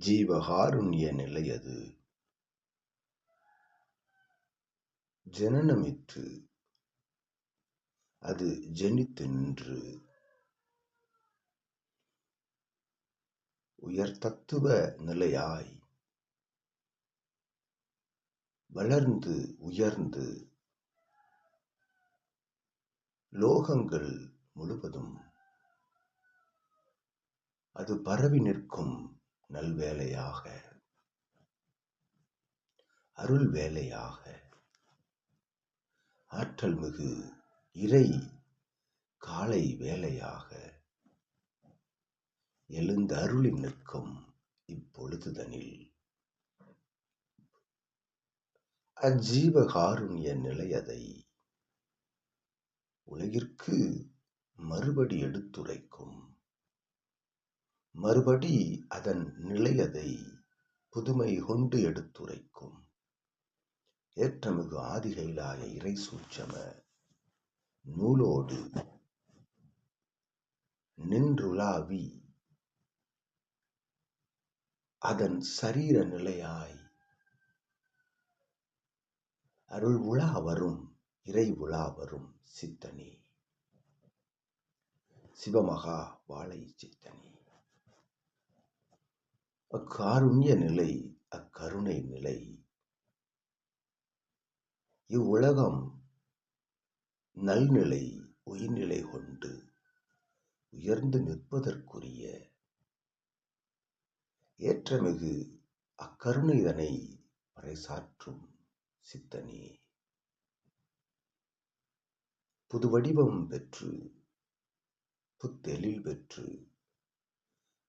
ஜீவகாருண்ய நிலையது ஜனனமிற்று அது ஜனித்து நின்று உயர் தத்துவ நிலையாய் வளர்ந்து உயர்ந்து லோகங்கள் முழுவதும் அது பரவி நிற்கும் நல்வேலையாக அருள் வேலையாக ஆற்றல் மிகு இறை காலை வேலையாக எழுந்த அருளி நிற்கும் இப்பொழுதுதனில். அஜீவகாருண்ய நிலையதை உலகிற்கு மறுபடி எடுத்துரைக்கும் மறுபடி அதன் நிலையதை புதுமை கொண்டு எடுத்துரைக்கும். ஏற்றமிகு ஆதிகைலாய இறை சூட்சம நூலோடு நின்றுலாவி அதன் சரீர நிலையாய் அருள் உலா வரும் இறை உலா வரும் சித்தனே. சிவமகா வாழை சித்தனே. அக்காருண்ய நிலை அக்கருணை நிலை. இவ்வுலகம் நல்நிலை உயிர்நிலை கொண்டு உயர்ந்து நிற்பதற்குரிய ஏற்றமிகு அக்கருணைதனை பறைசாற்றும் சித்தனே. புது வடிவம் பெற்று புத்தெழில் பெற்று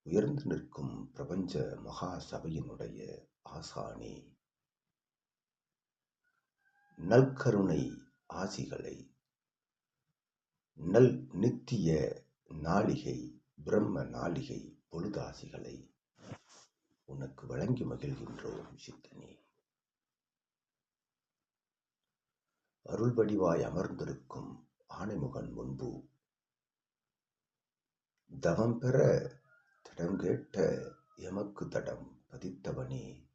உயர்ந்து நிற்கும் பிரபஞ்ச மகா சபையினுடைய ஆசானி. நல்கருணை ஆசிகளை நல் நித்திய நாளிகை பிரம்ம நாளிகை பொழுதாசிகளை உனக்கு வழங்கி மகிழ்கின்றோம் சித்தனி. அருள் வடிவாய் அமர்ந்திருக்கும் ஆணைமுகன் முன்பு தவம் பெற கேட்ட எமக்கு தடம் பதித்தவனே.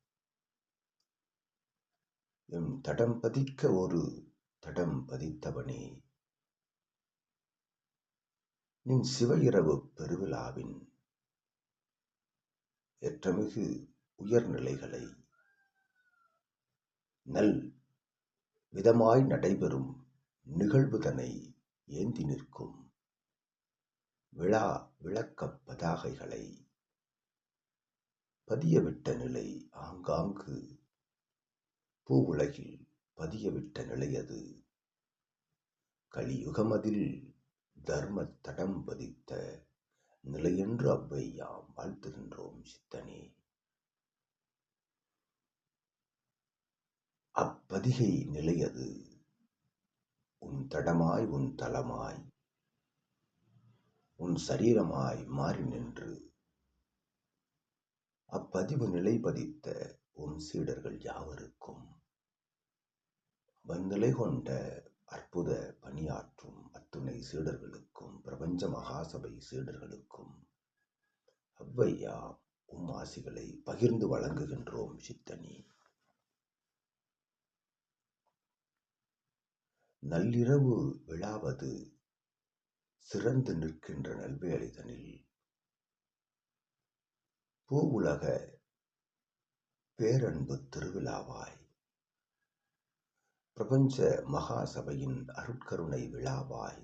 எம் தடம் பதிக்க ஒரு தடம் பதித்தவனே. நின் சிவ இரவு பெருவிழாவின் ஏற்றமிகு உயர்நிலைகளை நல் விதமாய் நடைபெறும் நிகழ்வுதனை ஏந்தி நிற்கும் விழா விளக்கப் பதாகைகளை பதியவிட்ட நிலை ஆங்காங்கு. பூ உலகில் பதியவிட்ட நிலையது கலியுகமதில் தர்ம தடம் பதித்த நிலையென்று அவ்வை யாம் வாழ்த்துகின்றோம் சித்தனே. அப்பதிகை நிலையது உன் தடமாய் உன் தலமாய் உன் சரீரமாய் மாறி நின்று. அப்பதிவு நிலை பதித்த உன் சீடர்கள் யாவருக்கும்? வன்னிலை கொண்ட அற்புத பணியாற்றும் அத்துணை சீடர்களுக்கும் பிரபஞ்ச மகாசபை சீடர்களுக்கும் அவ்வையா உம் ஆசிகளை பகிர்ந்து வழங்குகின்றோம் சித்தனி. நள்ளிரவு விழாவது சிறந்து நிற்கின்ற நல்வேலைதனில் பூ உலக பேரன்பு திருவிழாவாய் பிரபஞ்ச மகாசபையின் அருட்கருணை விழாவாய்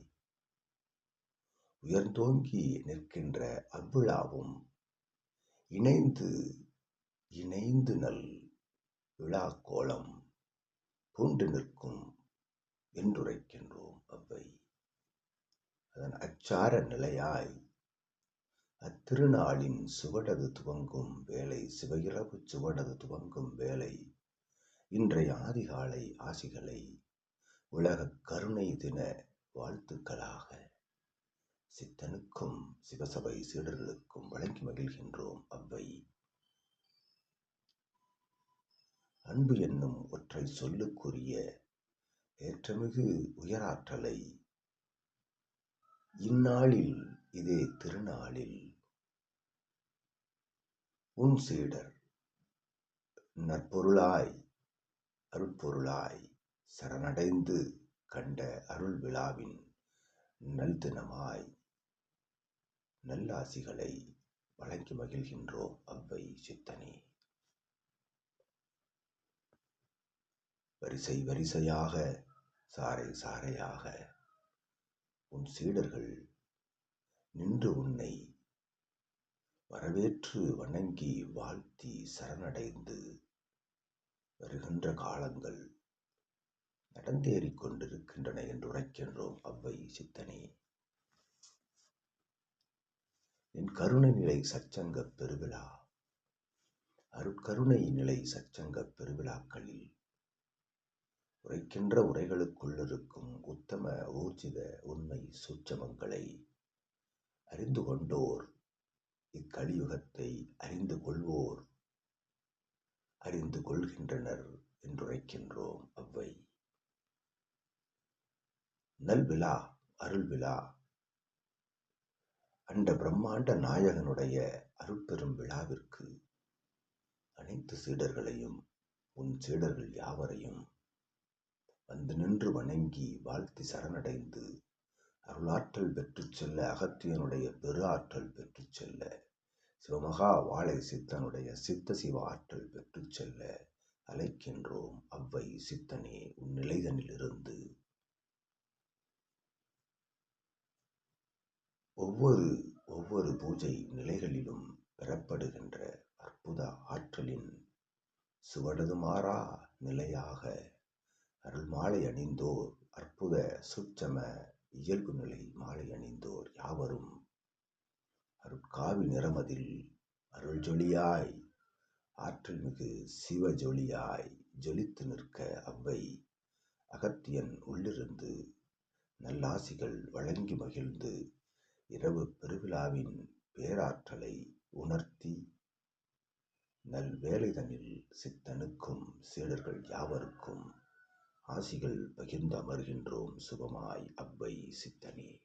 உயர்ந்தோங்கி நிற்கின்ற அவ்விழாவும் இணைந்து இணைந்து நல் விழா கோலம் பூண்டு நிற்கும் என்றுரைக்கின்றோம் அவ்வை. அதன் அச்சார நிலையாய் அத்திருநாளின் சுவடது துவங்கும் வேலை சிவயிரவு சுவடது துவங்கும் வேலை இன்றைய ஆதிகாலை ஆசிகளை உலக கருணை தின வாழ்த்துக்களாக சித்தனுக்கும் சிவசபை சீடர்களுக்கும் வழங்கி மகிழ்கின்றோம் அவ்வை. அன்பு என்னும் ஒற்றை சொல்லுக்குரிய ஏற்றமிகு உயராற்றலை இந்நாளில் இதே திருநாளில் உன் சீடர் நற்பொருளாய் அருட்பொருளாய் சரணடைந்து கண்ட அருள் விழாவின் நல்தினமாய் நல்லாசிகளை வழங்கி மகிழ்கின்றோம் அவ்வை சித்தனே. வரிசை வரிசையாக சாறை சாறையாக உன் சீடர்கள் நின்று உன்னை வரவேற்று வணங்கி வாழ்த்தி சரணடைந்து வருகின்ற காலங்கள் நடந்தேறிக் கொண்டிருக்கின்றன என்று உரைக்கின்றோம் அவ்வை சித்தனே. என் கருணை நிலை சச்சங்க பெருவிழா அருட்கருணை நிலை சச்சங்க பெருவிழாக்களில் உரைக்கின்ற உரைகளுக்குள்ளிருக்கும் உத்தம ஊர்ஜித உண்மை சூட்சமங்களை அறிந்து கொண்டோர். இக்கலியுகத்தை அறிந்து கொள்வோர். அறிந்து கொள்கின்றனர் என்றுரைக்கின்றோம் அவ்வை. நல்விழா அருள் விழா. அண்ட பிரம்மாண்ட நாயகனுடைய அருட்பெரும் விழாவிற்கு அனைத்து சீடர்களையும் உன் சீடர்கள் யாவரையும் வந்து நின்று வணங்கி வாழ்த்தி சரணடைந்து அருளாற்றல் பெற்றுச் செல்ல அகத்தியனுடைய பெரு ஆற்றல் பெற்றுச் செல்ல சிவமகா வாழை சித்தனுடைய சித்த சிவ ஆற்றல் பெற்றுச் செல்ல அழைக்கின்றோம் அவ்வை சித்தனே உன் நிலைதனிலிருந்து. ஒவ்வொரு ஒவ்வொரு பூஜை நிலைகளிலும் பெறப்படுகின்ற அற்புத ஆற்றலின் சுவடது மாறா நிலையாக அருள் மாலை அணிந்தோர் அற்புத சுற்றம இயல்பு நிலை மாலை அணிந்தோர் யாவரும். அருட்காவி நிறமதில் அருள் ஜொலியாய் ஆற்றல் மிகு சிவ ஜொலியாய் ஜொலித்து நிற்க அவ்வை அகத்தியன் உள்ளிருந்து நல்லாசிகள் வழங்கி மகிழ்ந்து இரவு பெருவிழாவின் பேராற்றலை உணர்த்தி நல்வேளைதனில் சித்தனுக்கும் சீடர்கள் யாவருக்கும். ஆசிகள் பகிர்ந்து அமர்கின்றோம் சுகமாய் அவ்வை சித்தனே.